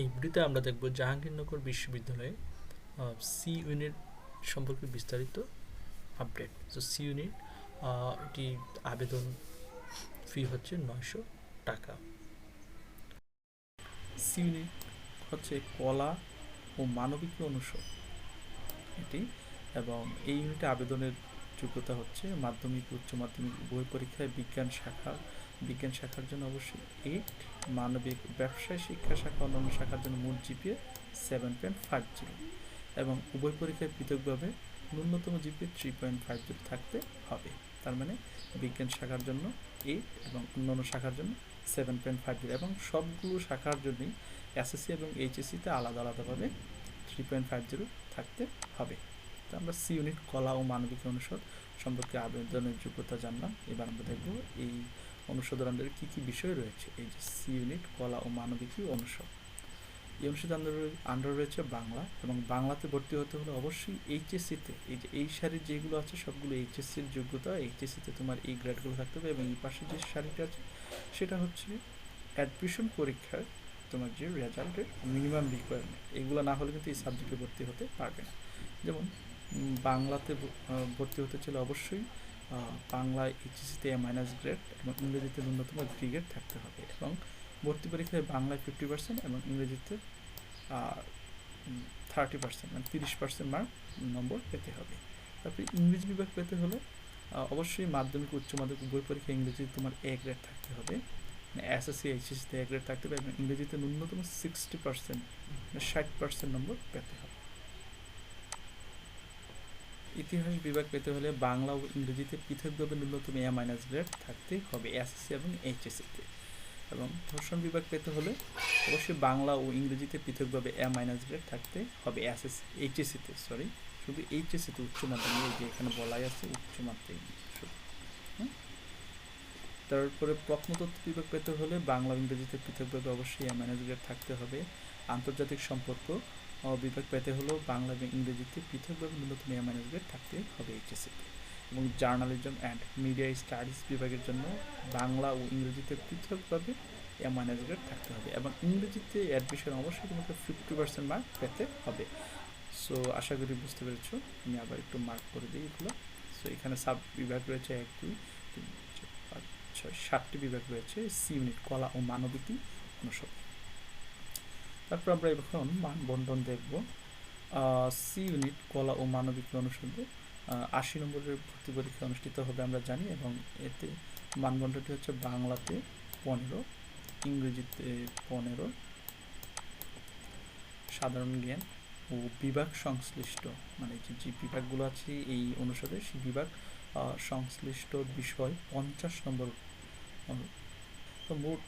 এই ভিডিওতে আমরা দেখব জাহাঙ্গীরনগর বিশ্ববিদ্যালয়ে সি ইউনিট সম্পর্কে বিস্তারিত আপডেট তো সি ইউনিট এটি আবেদন ফি হচ্ছে নয়শো টাকা। সি ইউনিট হচ্ছে কলা ও মানবিক অনুষদ। এটি এবং এই ইউনিটে আবেদনের যোগ্যতা হচ্ছে মাধ্যমিক উচ্চ মাধ্যমিক উভয় পরীক্ষায় বিজ্ঞান শাখা বিজ্ঞান শাখার জন্য অবশ্যই এইট মানবিক ব্যবসায় শিক্ষা শাখা অন্যান্য শাখার জন্য মোট GPA seven point five zero এবং উভয় পরীক্ষায় পৃথকভাবে ন্যূনতম GPA three point five zero থাকতে হবে। তার মানে বিজ্ঞান শাখার জন্য এইট এবং অন্যান্য শাখার জন্য সেভেন পয়েন্ট ফাইভ জিরো এবং সবগুলো শাখার জন্যই এসএসসি এবং এইচএসসিতে আলাদা আলাদাভাবে থ্রি পয়েন্ট ফাইভ জিরো থাকতে হবে। তো আমরা সি ইউনিট কলা ও মানবিক অনুষদ সম্পর্কে আবেদনের যোগ্যতা জানলাম। এবার আমরা দেখব এই অনুষদের আন্ডারে কী কী বিষয় রয়েছে? এই যে সি ইউনিট কলা ও মানবিকী অনুষদ এই অনুষদের আন্ডারে আন্ডার রয়েছে বাংলা এবং বাংলাতে ভর্তি হতে হলে অবশ্যই এইচএসসিতে এই যে এই সারির যেগুলো আছে সবগুলো এইচএসসির যোগ্যতা এইচএসসিতে তোমার এই গ্রেডগুলো থাকতে হবে এবং এই পাশে যে সারিটা আছে, সেটা হচ্ছে অ্যাডমিশন পরীক্ষার তোমার যে রেজাল্টের মিনিমাম রিকোয়ারমেন্ট এগুলো না হলে কিন্তু এই সাবজেক্টে ভর্তি হতে পারবে না। যেমন বাংলাতে ভর্তি হতে চাইলে অবশ্যই বাংলায় এইচএসিতে এ মাইনাস গ্রেড এবং ইংরেজিতে ন্যূনতম থ্রি গ্রেড থাকতে হবে এবং ভর্তি পরীক্ষায় বাংলায় ফিফটি পার্সেন্ট এবং ইংরেজিতে থার্টি পার্সেন্ট মানে তিরিশ পার্সেন্ট মার্ক নম্বর পেতে হবে। তারপরে ইংরেজি বিভাগ পেতে হলে অবশ্যই মাধ্যমিক, উচ্চ মাধ্যমিক বই পরীক্ষা ইংরেজিতে তোমার এ গ্রেড থাকতে হবে। মানে এসএসসি এইচএসসিতে এ গ্রেড থাকতে হবে এবং ইংরেজিতে ন্যূনতম সিক্সটি পার্সেন্ট মানে ষাট পার্সেন্ট নম্বর পেতে হবে। ইতিহাস বিভাগ পেতে হলে বাংলা ও ইংরেজিতে পৃথকভাবে ন্যূনতম এ মাইনাস গ্রেড থাকতে হবে এসএসসি এবং এইচএসসিতে এবং ধর্ষণ বিভাগ পেতে হলে অবশ্যই বাংলা ও ইংরেজিতে পৃথকভাবে এ মাইনাস গ্রেড থাকতে হবে এসএস এইচএসসিতে সরি শুধু এইচএসসিতে উচ্চ মাধ্যমিক যে এখানে বলাই আছে উচ্চ মাধ্যমিক তারপরে প্রত্নতত্ত্ব বিভাগ পেতে হলে বাংলা ইংরেজিতে পৃথকভাবে অবশ্যই এ মাইনাস গ্রেড থাকতে হবে। আন্তর্জাতিক সম্পর্ক বিভাগ পেতে হলেও বাংলা এবং ইংরেজিতে পৃথকভাবে ন্যূনতম এ গ্রেড থাকতে হবে এইচএসসিতে এবং জার্নালিজম অ্যান্ড মিডিয়া স্টাডিজ বিভাগের জন্য বাংলা ও ইংরেজিতে পৃথকভাবে এ মাইনাস গ্রেড থাকতে হবে এবং ইংরেজিতে অ্যাডমিশন অবশ্যই তোমাকে ফিফটি পার্সেন্ট মার্ক পেতে হবে। সো আশা করি বুঝতে পেরেছ। আমি আবার একটু মার্ক করে দিই এগুলো। সো এখানে সাব বিভাগ রয়েছে এক, দুই, তিন, চার, পাঁচ, ছয়, সাতটি বিভাগ রয়েছে। সি ইউনিট কলা ও মানবিকী অনুষদ। তারপর আমরা এখন মানবন্ধন দেখব। সি ইউনিট কলা ও মানবিকী অনুষদে আশি নম্বরের ভর্তি পরীক্ষা অনুষ্ঠিত হবে আমরা জানি এবং এতে মানদণ্ডটি হচ্ছে বাংলাতে পনেরো, ইংরেজিতে পনেরো। সাধারণ জ্ঞান ও বিভাগ সংশ্লিষ্ট মানে যে যে বিভাগগুলো আছে এই অনুসারে সেই বিভাগ সংশ্লিষ্ট বিষয় পঞ্চাশ নম্বর মোট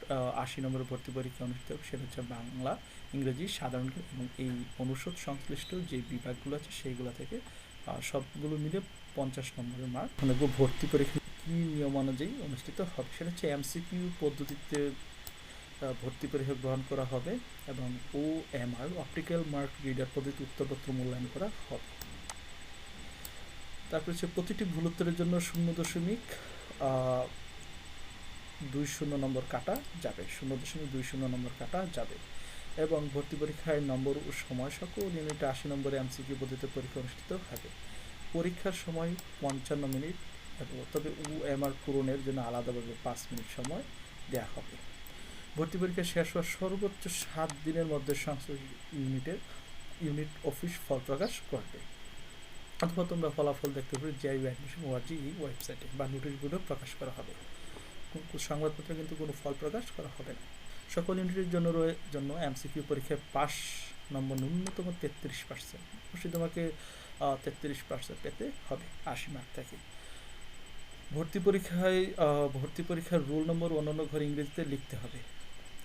আশি নম্বরের ভর্তি পরীক্ষা অনুষ্ঠিত হবে, সেটা হচ্ছে বাংলা, ইংরেজি, সাধারণ এবং এই অনুষদ সংশ্লিষ্ট যে বিভাগগুলো আছে সেইগুলো থেকে সবগুলো মিলে পঞ্চাশ নম্বরের মার্ক মানে ভর্তি পরীক্ষা কী নিয়ম অনুযায়ী অনুষ্ঠিত হবে, সেটা হচ্ছে এমসিকিউ পদ্ধতিতে ভর্তি পরীক্ষা গ্রহণ করা হবে এবং O M R optical mark reader পদ্ধতি উত্তরপত্র মূল্যায়ন করা হবে। তারপর হচ্ছে প্রতিটি ভুল উত্তরের জন্য শূন্য দশমিক দুই শূন্য নম্বর কাটা যাবে। শূন্য দশমিক দুই শূন্য নম্বর কাটা যাবে। এবং ভর্তি পরীক্ষায় নম্বর ও সময় সকল ইউনিটে আশি নম্বরে এমসিকিউ পদ্ধতিতে পরীক্ষা অনুষ্ঠিত হবে। পরীক্ষার সময় পঞ্চান্ন মিনিট এবং তবে ও এম আর পূরণের জন্য আলাদাভাবে পাঁচ মিনিট সময় দেওয়া হবে। ভর্তি পরীক্ষা শেষ হওয়ার সর্বোচ্চ সাত দিনের মধ্যে সংশ্লিষ্ট ইউনিটের, ইউনিট অফিস ফল প্রকাশ করবে। অথবা তোমরা ফলাফল দেখতে পারো জিআই অ্যাডমিশন ওআরজি এই ওয়েবসাইটে বা নোটিশগুলো প্রকাশ করা হবে। সংবাদপত্রে কিন্তু কোনো ফল প্রকাশ করা হবে না। সকল ইউনিটের জন্য রয়ে, জন্য এমসিকিউ পরীক্ষায় পাস নম্বর ন্যূনতম তেত্রিশ পার্সেন্ট অবশ্যই তোমাকে তেত্রিশ পার্সেন্ট পেতে হবে আশি মার্ক থেকে। ভর্তি পরীক্ষায় ভর্তি পরীক্ষার রোল নম্বর অন্যান্য ঘরে ইংরেজিতে লিখতে হবে।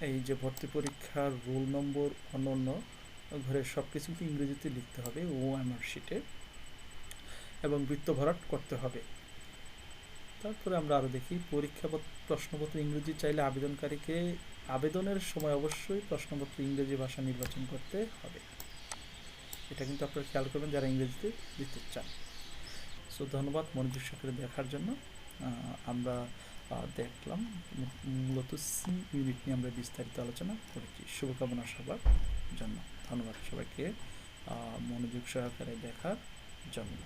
এই যে ভর্তি পরীক্ষার রোল নম্বর অন্যান্য ঘরের সব কিছুকে ইংরেজিতে লিখতে হবে ও আমার শিটে। এবং বৃত্ত ভরাট করতে হবে। তারপরে আমরা আরও দেখি পরীক্ষা প্রশ্নপত্র ইংরেজি চাইলে আবেদনকারীকে আবেদনের সময় অবশ্যই প্রশ্নপত্র ইংরেজি ভাষা নির্বাচন করতে হবে। এটা কিন্তু আপনারা খেয়াল করবেন যারা ইংরেজিতে দিতে চান। সো ধন্যবাদ মনোযোগ সহকারে দেখার জন্য। আমরা দেখলাম মূলত সি ইউনিট নিয়ে আমরা বিস্তারিত আলোচনা করেছি। শুভকামনা সবার জন্য। ধন্যবাদ সবাইকে মনোযোগ সহকারে দেখার জন্য।